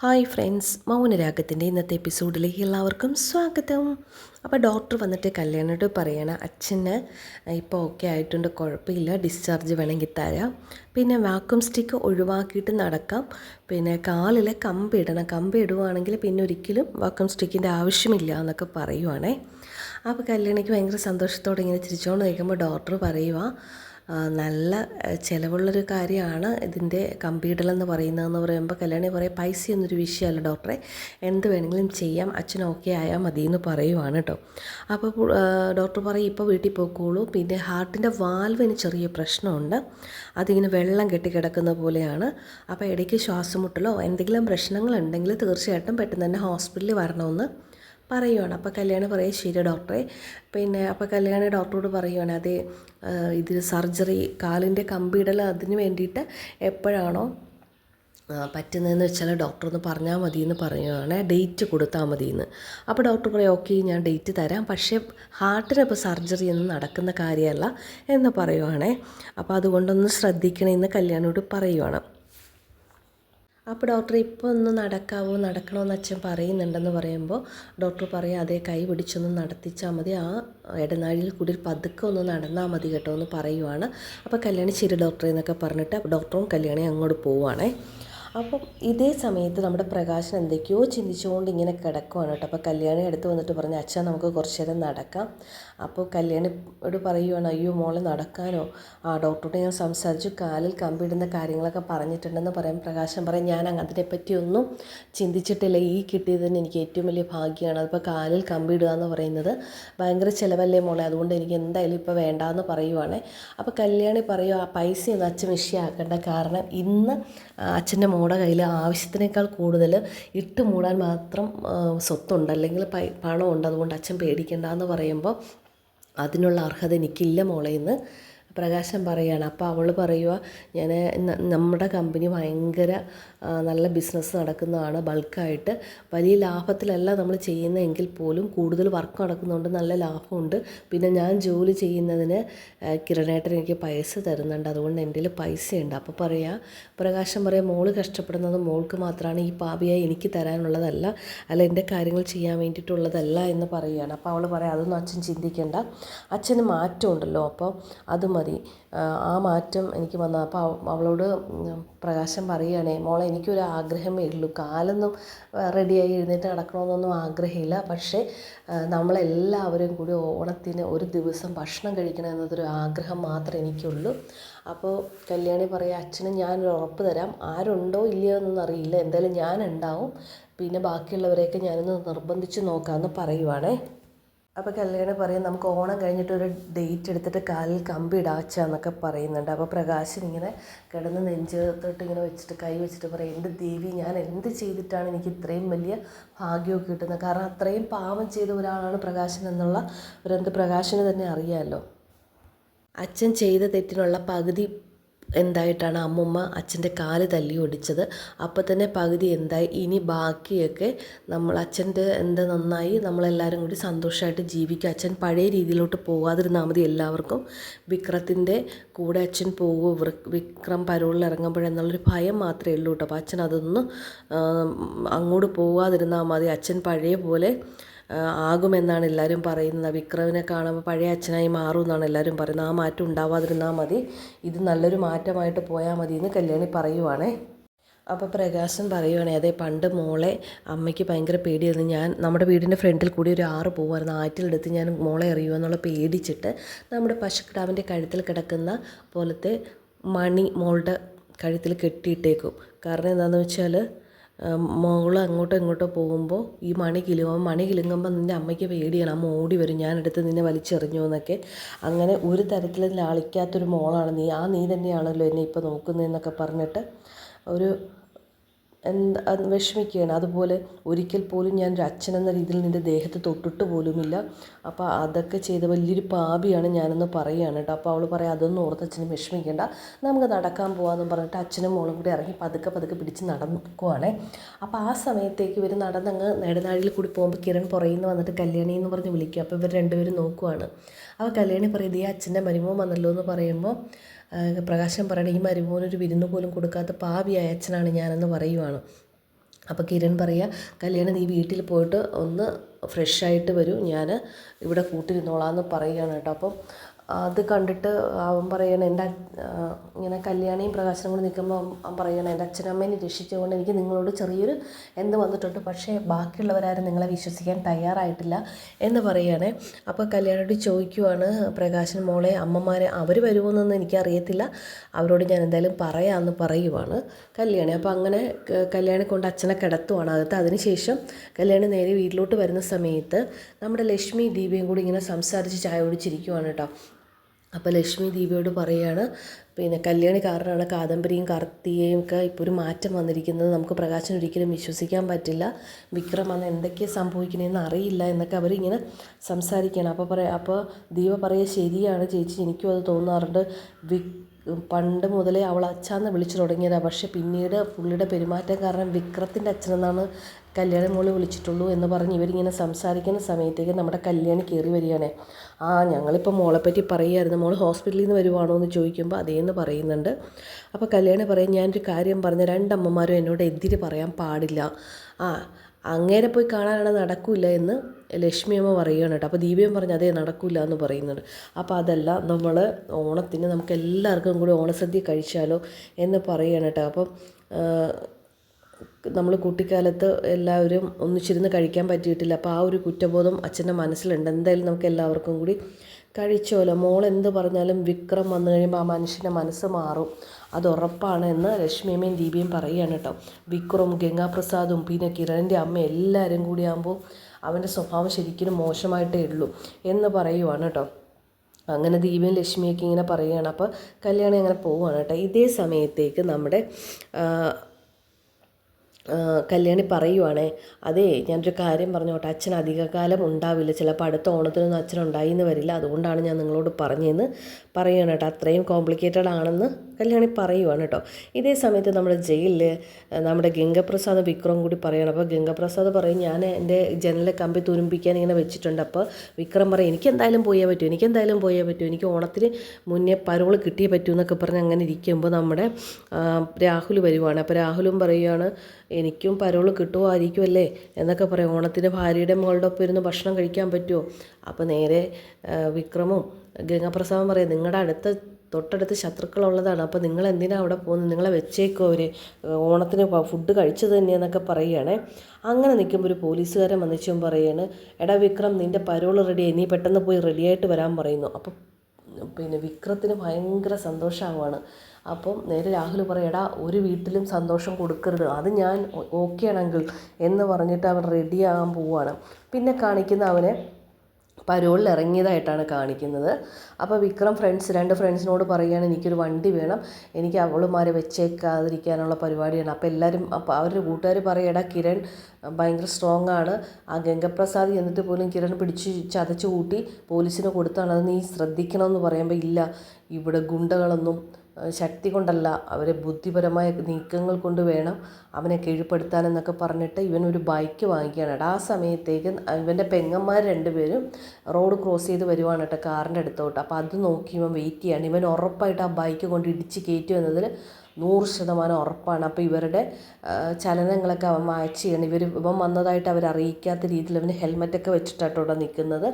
Hi friends മൗനരാഗത്തിന്റെ ഇന്നത്തെ എപ്പിസോഡിലേക്ക് എല്ലാവർക്കും സ്വാഗതം. അപ്പോൾ ഡോക്ടർ വന്നിട്ട് കല്യാണോട് പറയണ അച്ഛന് ഇപ്പോൾ ഓക്കെ ആയിട്ടുണ്ട് കുഴപ്പമില്ല ഡിസ്ചാർജ് വേണമെങ്കിൽ തരാം. പിന്നെ വാക്വം സ്റ്റിക്ക് ഒഴിവാക്കിയിട്ട് നടക്കാം. പിന്നെ കാലിൽ കമ്പ് ഇടണം. കമ്പ് ഇടുവാണെങ്കിൽ പിന്നെ ഒരിക്കലും വാക്വം സ്റ്റിക്കിന്റെ ആവശ്യമില്ല എന്നൊക്കെ പറയുവാണേ. അപ്പോൾ കല്യാണിക്ക് ഭയങ്കര സന്തോഷത്തോടെ ഇങ്ങനെ ചിരിച്ചുകൊണ്ട് നിൽക്കുമ്പോൾ ഡോക്ടർ പറയുക നല്ല ചിലവുള്ളൊരു കാര്യമാണ് ഇതിന്റെ കമ്പ്യൂട്ടറിലെന്ന് പറയുന്നതെന്ന് പറയുമ്പോൾ കല്യാണി പറയും പൈസ എന്നൊരു വിഷയമല്ല ഡോക്ടറെ. എന്ത് വേണമെങ്കിലും ചെയ്യാം അച്ഛൻ ഓക്കെ ആയാൽ മതി എന്ന് പറയുവാണ് കേട്ടോ അപ്പോൾ ഡോക്ടർ പറയും ഇപ്പോൾ വീട്ടിൽ പോയിക്കോളൂ പിന്നെ ഹാർട്ടിന്റെ വാൽവിന് ചെറിയ പ്രശ്നമുണ്ട്. അതിങ്ങനെ വെള്ളം കെട്ടിക്കിടക്കുന്ന പോലെയാണ്. അപ്പോൾ ഇടയ്ക്ക് ശ്വാസം മുട്ടലോ എന്തെങ്കിലും പ്രശ്നങ്ങളുണ്ടെങ്കിൽ തീർച്ചയായിട്ടും പെട്ടെന്ന് തന്നെ ഹോസ്പിറ്റലിൽ വരണമെന്ന് പറയുവാണ്. അപ്പോൾ കല്യാണി പറയും ശരി ഡോക്ടറെ. പിന്നെ അപ്പോൾ കല്യാണി ഡോക്ടറോട് പറയുവാണ് അത് ഇത് സർജറി കാലിന്റെ കമ്പിയിടൽ അതിന് വേണ്ടിയിട്ട് എപ്പോഴാണോ പറ്റുന്നതെന്ന് വെച്ചാൽ ഡോക്ടർ ഒന്ന് പറഞ്ഞാൽ മതി എന്ന് പറയുകയാണ് ഡേറ്റ് കൊടുത്താൽ മതി എന്ന് അപ്പോൾ ഡോക്ടർ പറയും ഓക്കെ ഞാൻ ഡേറ്റ് തരാം. പക്ഷേ ഹാർട്ടിന് ഇപ്പോൾ സർജറി ഒന്നും നടക്കുന്ന കാര്യമല്ല എന്ന് പറയുവാണേ. അപ്പോൾ അതുകൊണ്ടൊന്ന് ശ്രദ്ധിക്കണേ എന്ന് കല്യാണിയോട് പറയുവാണ്. അപ്പോൾ ഡോക്ടർ ഇപ്പോൾ ഒന്ന് നടക്കാവോ നടക്കണമെന്ന് അച്ഛൻ പറയുന്നുണ്ടെന്ന് പറയുമ്പോൾ ഡോക്ടർ പറയും അതേ കൈ പിടിച്ചൊന്ന് നടത്തിച്ചാൽ മതി. ആ ഇടനാഴിയിൽ കൂടി പതുക്കെ ഒന്ന് നടന്നാൽ മതി കേട്ടോ എന്ന് പറയുവാണ്. അപ്പോൾ കല്യാണി ശരി ഡോക്ടറെ എന്നൊക്കെ പറഞ്ഞിട്ട് ഡോക്ടറും കല്യാണി അങ്ങോട്ട് പോവുകയാണേ അപ്പം ഇതേ സമയത്ത് നമ്മുടെ പ്രകാശൻ എന്തൊക്കെയോ ചിന്തിച്ചുകൊണ്ട് ഇങ്ങനെ കിടക്കുവാണ് കേട്ടോ. അപ്പോൾ കല്യാണി അടുത്ത് വന്നിട്ട് പറഞ്ഞു അച്ഛാ നമുക്ക് കുറച്ച് നേരം നടക്കാം. അപ്പോൾ കല്യാണിയോട് പറയുവാണ് അയ്യോ മോളെ നടക്കാനോ ആ ഡോക്ടറോട് ഞാൻ സംസാരിച്ചു. കാലിൽ കമ്പിടുന്ന കാര്യങ്ങളൊക്കെ പറഞ്ഞിട്ടുണ്ടെന്ന് പറയാൻ പ്രകാശൻ പറയും. ഞാൻ അതിനെപ്പറ്റിയൊന്നും ചിന്തിച്ചിട്ടില്ല. ഈ കിട്ടിയത് തന്നെ എനിക്ക് ഏറ്റവും വലിയ ഭാഗ്യമാണ്. അതിപ്പോൾ കാലിൽ കമ്പിടുക എന്ന് പറയുന്നത് ഭയങ്കര ചിലവല്ലേ മോളെ? അതുകൊണ്ട് എനിക്ക് എന്തായാലും ഇപ്പോൾ വേണ്ടാന്ന് പറയുവാണേ. അപ്പോൾ കല്യാണി പറയുക ആ പൈസയൊന്നും അച്ഛൻ വിഷയമാക്കേണ്ട. കാരണം ഇന്ന് അച്ഛന്റെ മോടെ കയ്യിൽ ആവശ്യത്തിനേക്കാൾ കൂടുതൽ ഇട്ട് മൂടാൻ മാത്രം സ്വത്തുണ്ട്. അല്ലെങ്കിൽ പണമുണ്ട്. അതുകൊണ്ട് അച്ഛൻ പേടിക്കേണ്ട എന്ന് പറയുമ്പോൾ അതിനുള്ള അർഹത എനിക്കില്ല മോളെ എന്ന് പ്രകാശം പറയുകയാണ് അപ്പോൾ അവൾ പറയുക ഞാൻ നമ്മുടെ കമ്പനി ഭയങ്കര നല്ല ബിസിനസ് നടക്കുന്നതാണ് ബൾക്കായിട്ട് വലിയ ലാഭത്തിലല്ല നമ്മൾ ചെയ്യുന്നതെങ്കിൽ പോലും കൂടുതൽ വർക്ക് നടക്കുന്നതുകൊണ്ട് നല്ല ലാഭമുണ്ട്. പിന്നെ ഞാൻ ജോലി ചെയ്യുന്നതിന് കിരണേട്ടൻ എനിക്ക് പൈസ തരുന്നുണ്ട്. അതുകൊണ്ട് എന്റെ പൈസയുണ്ട്. അപ്പോൾ പറയാ പ്രകാശം പറയാം മോൾ കഷ്ടപ്പെടുന്നത് മോൾക്ക് മാത്രമാണ് ഈ പാപിയായി എനിക്ക് തരാനുള്ളതല്ല അല്ല എന്റെ കാര്യങ്ങൾ ചെയ്യാൻ വേണ്ടിയിട്ടുള്ളതല്ല എന്ന് പറയുകയാണ്. അപ്പോൾ അവൾ പറയാം അതൊന്നും അച്ഛൻ ചിന്തിക്കേണ്ട. അച്ഛന് മാറ്റമുണ്ടല്ലോ അപ്പോൾ അത് മതി. ആ, മാറ്റം എനിക്ക് വന്ന അപ്പോൾ അവളോട് പ്രകാശം പറയുകയാണേ മോളെ എനിക്കൊരു ആഗ്രഹമേ ഉള്ളൂ. കാലൊന്നും റെഡിയായി എഴുന്നേറ്റ് നടക്കണമെന്നൊന്നും ആഗ്രഹമില്ല. പക്ഷേ നമ്മളെല്ലാവരും കൂടി ഓണത്തിന് ഒരു ദിവസം ഭക്ഷണം കഴിക്കണം എന്നതൊരു ആഗ്രഹം മാത്രമേ എനിക്കുള്ളൂ. അപ്പോൾ കല്യാണി പറയുക അച്ഛന് ഞാനൊരു ഉറപ്പ് തരാം. ആരുണ്ടോ ഇല്ലയോ എന്നൊന്നും അറിയില്ല. എന്തായാലും ഞാനുണ്ടാവും. പിന്നെ ബാക്കിയുള്ളവരെയൊക്കെ ഞാനൊന്ന് നിർബന്ധിച്ച് നോക്കാമെന്ന് പറയുവാണേ. അപ്പോൾ കല്യാണി പറയും നമുക്ക് ഓണം കഴിഞ്ഞിട്ട് ഒരു ഡേറ്റ് എടുത്തിട്ട് കാലിൽ കമ്പി ഇടാച്ച എന്നൊക്കെ പറയുന്നുണ്ട്. അപ്പോൾ പ്രകാശൻ ഇങ്ങനെ കിടന്ന് നെഞ്ച് തൊട്ട് ഇങ്ങനെ വെച്ചിട്ട് കൈ വെച്ചിട്ട് പറയും എന്റെ ദേവി ഞാൻ എന്ത് ചെയ്തിട്ടാണ് എനിക്ക് ഇത്രയും വലിയ ഭാഗ്യമൊക്കെ കിട്ടുന്നത്? കാരണം അത്രയും പാവം ചെയ്ത ഒരാളാണ് പ്രകാശൻ എന്നുള്ള ഒരു എന്ത് പ്രകാശന് തന്നെ അറിയാമല്ലോ അച്ഛൻ ചെയ്ത തെറ്റിനുള്ള പകുതി എന്തായിട്ടാണ് അമ്മുമ്മ അച്ഛന്റെ കാൽ തല്ലി ഒടിച്ചത്. അപ്പം തന്നെ പകുതി എന്തായി. ഇനി ബാക്കിയൊക്കെ നമ്മൾ അച്ഛന്റെ എന്ത് നന്നായി നമ്മളെല്ലാവരും കൂടി സന്തോഷമായിട്ട് ജീവിക്കുക അച്ഛൻ പഴയ രീതിയിലോട്ട് പോകാതിരുന്നാൽ മതി എല്ലാവർക്കും. വിക്രത്തിന്റെ കൂടെ അച്ഛൻ പോകുമോ വിക്രം പരോളിൽ ഇറങ്ങുമ്പോഴെന്നുള്ളൊരു ഭയം മാത്രമേ ഉള്ളൂ കേട്ടോ. അപ്പോൾ അച്ഛൻ അതൊന്നും അങ്ങോട്ട് പോകാതിരുന്നാൽ മതി. അച്ഛൻ പഴയ പോലെ ആകുമെന്നാണ് എല്ലാവരും പറയുന്നത്. വിക്രമിനെ കാണുമ്പോൾ പഴയ അച്ഛനായി മാറും എന്നാണ് എല്ലാവരും പറയുന്നത്. ആ മാറ്റം ഉണ്ടാവാതിരുന്നാൽ മതി. ഇത് നല്ലൊരു മാറ്റമായിട്ട് പോയാൽ മതി എന്ന് കല്യാണി പറയുവാണേ. അപ്പോൾ പ്രകാശം പറയുവാണേ അതെ പണ്ട് മോളെ അമ്മയ്ക്ക് ഭയങ്കര പേടിയായിരുന്നു. ഞാൻ നമ്മുടെ വീടിന്റെ ഫ്രണ്ടിൽ കൂടി ഒരു ആറ് പോകുമായിരുന്നു ആറ്റിലെടുത്ത് ഞാൻ മോളെ എറിയുമോ എന്നുള്ള പേടിച്ചിട്ട് നമ്മുടെ പശുക്കിടാവിന്റെ കഴുത്തിൽ കിടക്കുന്ന പോലത്തെ മണി മോളുടെ കഴുത്തിൽ കെട്ടിയിട്ടേക്കും. കാരണം എന്താണെന്ന് വെച്ചാൽ മോൾ അങ്ങോട്ടോ ഇങ്ങോട്ടോ പോകുമ്പോൾ ഈ മണി കിലുങ്ങും മണി കിലുങ്ങുമ്പോൾ നിന്റെ അമ്മയ്ക്ക് പേടിയാണ്. അമ്മ ഓടി വരും. ഞാനെടുത്ത് നിന്നെ വലിച്ചെറിഞ്ഞു എന്നൊക്കെ. അങ്ങനെ ഒരു തരത്തിലും ലാളിക്കാത്തൊരു മോളാണ് നീ. ആ നീ തന്നെയാണല്ലോ എന്നെ ഇപ്പോൾ നോക്കുന്നതെന്നൊക്കെ പറഞ്ഞിട്ട് ഒരു എന്താ വിഷമിക്കുകയാണ്. അതുപോലെ ഒരിക്കൽ പോലും ഞാൻ ഒരു അച്ഛനെന്ന രീതിയിൽ നിന്റെ ദേഹത്ത് തൊട്ടിട്ട് പോലുമില്ല. അപ്പോൾ അതൊക്കെ ചെയ്ത വലിയൊരു പാപിയാണ് ഞാനെന്ന് പറയുകയാണ് കേട്ടോ. അപ്പോൾ അവൾ പറയാം അതൊന്നും ഓർത്ത് അച്ഛനും വിഷമിക്കേണ്ട. നമുക്ക് നടക്കാൻ പോകാമെന്ന് പറഞ്ഞിട്ട് അച്ഛനും മോളും കൂടി ഇറങ്ങി പതുക്കെ പതുക്കെ പിടിച്ച് നടക്കുവാണേ അപ്പോൾ ആ സമയത്തേക്ക് ഇവർ നടന്നങ്ങ് നെടുനാഴിയിൽ കൂടി പോകുമ്പോൾ കിരൺ പുറയിൽ നിന്ന് വന്നിട്ട് കല്യാണി എന്ന് പറഞ്ഞ് വിളിക്കും. അപ്പോൾ ഇവർ രണ്ടുപേരും നോക്കുവാണ്. അപ്പോൾ കല്യാണി പറയും ഈ അച്ഛന്റെ മരുമോൻ വന്നല്ലോ എന്ന് പറയുമ്പോൾ പ്രകാശം പറയണം ഈ മരുമോനൊരു വിരുന്ന് പോലും കൊടുക്കാത്ത പാവിയായ അച്ഛനാണ് ഞാനെന്ന് പറയുവാണ്. അപ്പോൾ കിരൺ പറയുക കല്യാണം നീ വീട്ടിൽ പോയിട്ട് ഒന്ന് ഫ്രഷ് ആയിട്ട് വരൂ ഞാൻ ഇവിടെ കൂട്ടിരുന്നോളാം എന്ന് പറയുകയാണ് കേട്ടോ. അപ്പം അത് കണ്ടിട്ട് അവൻ പറയണ എന്റെ ഇങ്ങനെ കല്യാണിയും പ്രകാശനും കൂടി നിൽക്കുമ്പോൾ അവൻ പറയണ എന്റെ അച്ഛനമ്മേനെ രക്ഷിച്ചുകൊണ്ട് എനിക്ക് നിങ്ങളോട് ചെറിയൊരു എന്ത് വന്നിട്ടുണ്ട് പക്ഷേ ബാക്കിയുള്ളവരാരും നിങ്ങളെ വിശ്വസിക്കാൻ തയ്യാറായിട്ടില്ല എന്ന് പറയുകയാണെ അപ്പോൾ കല്യാണോട് ചോദിക്കുവാണ് പ്രകാശൻ മോളെ അമ്മമാരെ അവർ വരുമോയെന്നൊന്നും എനിക്കറിയത്തില്ല. അവരോട് ഞാൻ എന്തായാലും പറയാമെന്ന് പറയുവാണ് കല്യാണി. അപ്പോൾ അങ്ങനെ കല്യാണി കൊണ്ട് അച്ഛനെ കിടത്തുവാണ്. അകത്ത് അതിനുശേഷം കല്യാണി നേരെ വീട്ടിലോട്ട് വരുന്ന സമയത്ത് നമ്മുടെ ലക്ഷ്മി ദീപയും കൂടി ഇങ്ങനെ സംസാരിച്ച് ചായ കുടിച്ചിരിക്കുവാണ് കേട്ടോ. അപ്പോൾ ലക്ഷ്മി ദീപയോട് പറയുകയാണ് പിന്നെ കല്യാണി കാരണമാണ് കാദംബരിയും കാർത്തികയും ഒക്കെ ഇപ്പോൾ ഒരു മാറ്റം വന്നിരിക്കുന്നത്. നമുക്ക് പ്രകാശൻ ഒരിക്കലും വിശ്വസിക്കാൻ പറ്റില്ല. വിക്രം അന്ന് എന്തൊക്കെയാണ് സംഭവിക്കണമെന്ന് അറിയില്ല എന്നൊക്കെ അവരിങ്ങനെ സംസാരിക്കുകയാണ് അപ്പോൾ പറയാം അപ്പോൾ ദീപ പറയുക ശരിയാണ് ചേച്ചി എനിക്കും അത് തോന്നാറുണ്ട്. വിക് പണ്ട് മുതലേ അവൾ അച്ഛാന്ന് വിളിച്ചു തുടങ്ങിയതാണ് പക്ഷേ പിന്നീട് പുള്ളിയുടെ പെരുമാറ്റം കാരണം വിക്രത്തിന്റെ അച്ഛനെന്നാണ് കല്യാണി മോളി വിളിച്ചിട്ടുള്ളൂ എന്ന് പറഞ്ഞ് ഇവരിങ്ങനെ സംസാരിക്കുന്ന സമയത്തേക്ക് നമ്മുടെ കല്യാണി കയറി വരികയാണ്. ആ ഞങ്ങളിപ്പോൾ മോളെപ്പറ്റി പറയുമായിരുന്നു മോൾ ഹോസ്പിറ്റലിൽ നിന്ന് വരുവാണോ എന്ന് ചോദിക്കുമ്പോൾ അതേന്ന് പറയുന്നുണ്ട്. അപ്പോൾ കല്യാണി പറയും ഞാനൊരു കാര്യം പറഞ്ഞ രണ്ടമ്മമാരും എന്നോട് എതിര് പറയാൻ പാടില്ല. ആ അങ്ങേരെ പോയി കാണാനാണ് നടക്കില്ല എന്ന് ലക്ഷ്മി അമ്മ പറയുകയാണ് കേട്ടോ. അപ്പോൾ ദീപയും പറഞ്ഞു അതേ നടക്കില്ല എന്ന് പറയുന്നുണ്ട്. അപ്പോൾ അതല്ല നമ്മൾ ഓണത്തിന് നമുക്ക് എല്ലാവർക്കും കൂടി ഓണസദ്യ കഴിച്ചാലോ എന്ന് പറയുകയാണ് കേട്ടോ. അപ്പം നമ്മൾ കുട്ടിക്കാലത്ത് എല്ലാവരും ഒന്നിച്ചിരുന്ന് കഴിക്കാൻ പറ്റിയിട്ടില്ല. അപ്പോൾ ആ ഒരു കുറ്റബോധം അച്ഛന്റെ മനസ്സിലുണ്ട്. എന്തായാലും നമുക്ക് എല്ലാവർക്കും കൂടി കഴിച്ചോലോ. മോൾ എന്ത് പറഞ്ഞാലും വിക്രം വന്നു കഴിയുമ്പോൾ ആ മനുഷ്യന്റെ മനസ്സ് മാറും. അത് ഉറപ്പാണ് എന്ന് ലക്ഷ്മിയമ്മയും ദീപിയും പറയുകയാണ് കേട്ടോ. വിക്രം ഗംഗാപ്രസാദും പിന്നെ കിരണിന്റെ അമ്മ എല്ലാവരും കൂടി ആകുമ്പോൾ അവന്റെ സ്വഭാവം ശരിക്കും മോശമായിട്ടേ ഉള്ളൂ എന്ന് പറയുവാണ് കേട്ടോ. അങ്ങനെ ദീപയും ലക്ഷ്മിയൊക്കെ ഇങ്ങനെ പറയുകയാണ്. അപ്പോൾ കല്യാണം അങ്ങനെ പോവുകയാണ് കേട്ടോ. ഇതേ സമയത്തേക്ക് നമ്മുടെ കല്യാണി പറയുവാണേ അതേ ഞാനൊരു കാര്യം പറഞ്ഞോട്ടെ അച്ഛൻ അധികകാലം ഉണ്ടാവില്ല. ചിലപ്പോൾ അടുത്ത ഓണത്തിനൊന്നും അച്ഛൻ ഉണ്ടായി എന്ന് വരില്ല. അതുകൊണ്ടാണ് ഞാൻ നിങ്ങളോട് പറഞ്ഞതെന്ന് പറയുകയാണ് കേട്ടോ. അത്രയും കോംപ്ലിക്കേറ്റഡ് ആണെന്ന് കല്യാണി പറയുവാണ് കേട്ടോ. ഇതേ സമയത്ത് നമ്മുടെ ജയിലിൽ നമ്മുടെ ഗംഗപ്രസാദ് വിക്രം കൂടി പറയണം. അപ്പോൾ ഗംഗപ്രസാദ് പറയും ഞാൻ എന്റെ ജനലിലെ കമ്പി തുരുമ്പിക്കാൻ ഇങ്ങനെ വെച്ചിട്ടുണ്ട്. അപ്പോൾ വിക്രം പറയും എനിക്ക് എന്തായാലും പോയേ പറ്റൂ എനിക്ക് എന്തായാലും പോയേ പറ്റൂ. എനിക്ക് ഓണത്തിന് മുന്നേ പരോൾ കിട്ടിയേ പറ്റൂ എന്നൊക്കെ പറഞ്ഞ് അങ്ങനെ ഇരിക്കുമ്പോൾ നമ്മുടെ രാഹുൽ വരുവാണ്. അപ്പോൾ രാഹുലും പറയുകയാണ് എനിക്കും പരോൾ കിട്ടുമായിരിക്കുമല്ലേ എന്നൊക്കെ പറയും. ഓണത്തിന് ഭാര്യയുടെ മകളുടെ ഒപ്പം ഇരുന്ന് ഭക്ഷണം കഴിക്കാൻ പറ്റുമോ അപ്പോൾ നേരെ വിക്രമും ഗംഗപ്രസാദം പറയും നിങ്ങളുടെ അടുത്ത തൊട്ടടുത്ത് ശത്രുക്കളുള്ളതാണ്. അപ്പോൾ നിങ്ങൾ എന്തിനാണ് അവിടെ പോകുന്നത്? നിങ്ങളെ വെച്ചേക്കോ അവർ ഓണത്തിന് ഫുഡ് കഴിച്ചത് തന്നെയെന്നൊക്കെ പറയുകയാണേ. അങ്ങനെ നിൽക്കുമ്പോൾ ഒരു പോലീസുകാരൻ വന്നിച്ചും പറയുകയാണ് എടാ വിക്രം നിന്റെ പരോൾ റെഡി നീ പെട്ടെന്ന് പോയി റെഡിയായിട്ട് വരാൻ പറയുന്നു. അപ്പം പിന്നെ വിക്രത്തിന് ഭയങ്കര സന്തോഷമാവാണ് അപ്പം നേരെ രാഹുൽ പറയടാ ഒരു വീട്ടിലും സന്തോഷം കൊടുക്കരുത്. അത് ഞാൻ ഓക്കെ ആണെങ്കിൽ എന്ന് പറഞ്ഞിട്ട് അവൻ റെഡിയാകാൻ പോവുകയാണ് പിന്നെ കാണിക്കുന്ന അവനെ പരോളിൽ ഇറങ്ങിയതായിട്ടാണ് കാണിക്കുന്നത്. അപ്പോൾ വിക്രം ഫ്രണ്ട്സ് രണ്ട് ഫ്രണ്ട്സിനോട് പറയുകയാണ് എനിക്കൊരു വണ്ടി വേണം. എനിക്ക് അവളുമാരെ വെച്ചേക്കാതിരിക്കാനുള്ള പരിപാടിയാണ്. അപ്പോൾ എല്ലാവരും അപ്പോൾ അവരുടെ കൂട്ടുകാർ പറയടാ കിരൺ ഭയങ്കര സ്ട്രോങ് ആണ്. ആ ഗംഗപ്രസാദ് എന്നിട്ട് പോലും കിരൺ പിടിച്ച് ചതച്ചു കൂട്ടി പോലീസിന് കൊടുത്താണ്. അത് നീ ശ്രദ്ധിക്കണമെന്ന് പറയുമ്പോൾ ഇല്ല. ഇവിടെ ഗുണ്ടകളൊന്നും ശക്തി കൊണ്ടല്ല അവരെ ബുദ്ധിപരമായ നീക്കങ്ങൾ കൊണ്ട് വേണം അവനെ കീഴ്പ്പെടുത്താനെന്നൊക്കെ പറഞ്ഞിട്ട് ഇവൻ ഒരു ബൈക്ക് വാങ്ങിക്കുകയാണ്. കേട്ടോ ആ സമയത്തേക്ക് ഇവന്റെ പെങ്ങന്മാർ രണ്ടുപേരും റോഡ് ക്രോസ് ചെയ്ത് വരുവാണ് കേട്ടോ കാറിന്റെ അടുത്തോട്ട്. അപ്പോൾ അത് നോക്കി ഇവൻ വെയിറ്റ് ചെയ്യാണ്. ഇവൻ ഉറപ്പായിട്ട് ആ ബൈക്ക് കൊണ്ട് ഇടിച്ച് കയറ്റി എന്നതിൽ നൂറ് ശതമാനം ഉറപ്പാണ്. അപ്പോൾ ഇവരുടെ ചലനങ്ങളൊക്കെ അവൻ മാച്ച് ചെയ്യണം. ഇവർ ഇവൻ വന്നതായിട്ട് അവർ അറിയിക്കാത്ത രീതിയിൽ അവന് ഹെൽമെറ്റൊക്കെ വെച്ചിട്ടാട്ടോ ഇവിടെ നിൽക്കുന്നത്.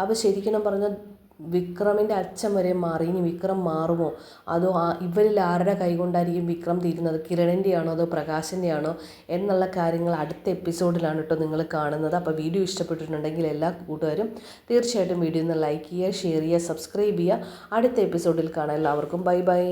അപ്പോൾ ശരിക്കും പറഞ്ഞാൽ വിക്രമിന്റെ അച്ഛൻ വരെ മാറി. ഇനി വിക്രം മാറുമോ? അതോ ഇവരിൽ ആരുടെ കൈകൊണ്ടായിരിക്കും വിക്രം തീരുന്നത് കിരണിന്റെ ആണോ അതോ പ്രകാശിന്റെ ആണോ എന്നുള്ള കാര്യങ്ങൾ അടുത്ത എപ്പിസോഡിലാണ് കേട്ടോ നിങ്ങൾ കാണുന്നത്. അപ്പോൾ വീഡിയോ ഇഷ്ടപ്പെട്ടിട്ടുണ്ടെങ്കിൽ എല്ലാ കൂട്ടുകാരും തീർച്ചയായിട്ടും വീഡിയോ ഒന്ന് ലൈക്ക് ചെയ്യുക ഷെയർ ചെയ്യുക സബ്സ്ക്രൈബ് ചെയ്യുക. അടുത്ത എപ്പിസോഡിൽ കാണാം. എല്ലാവർക്കും ബൈ ബൈ.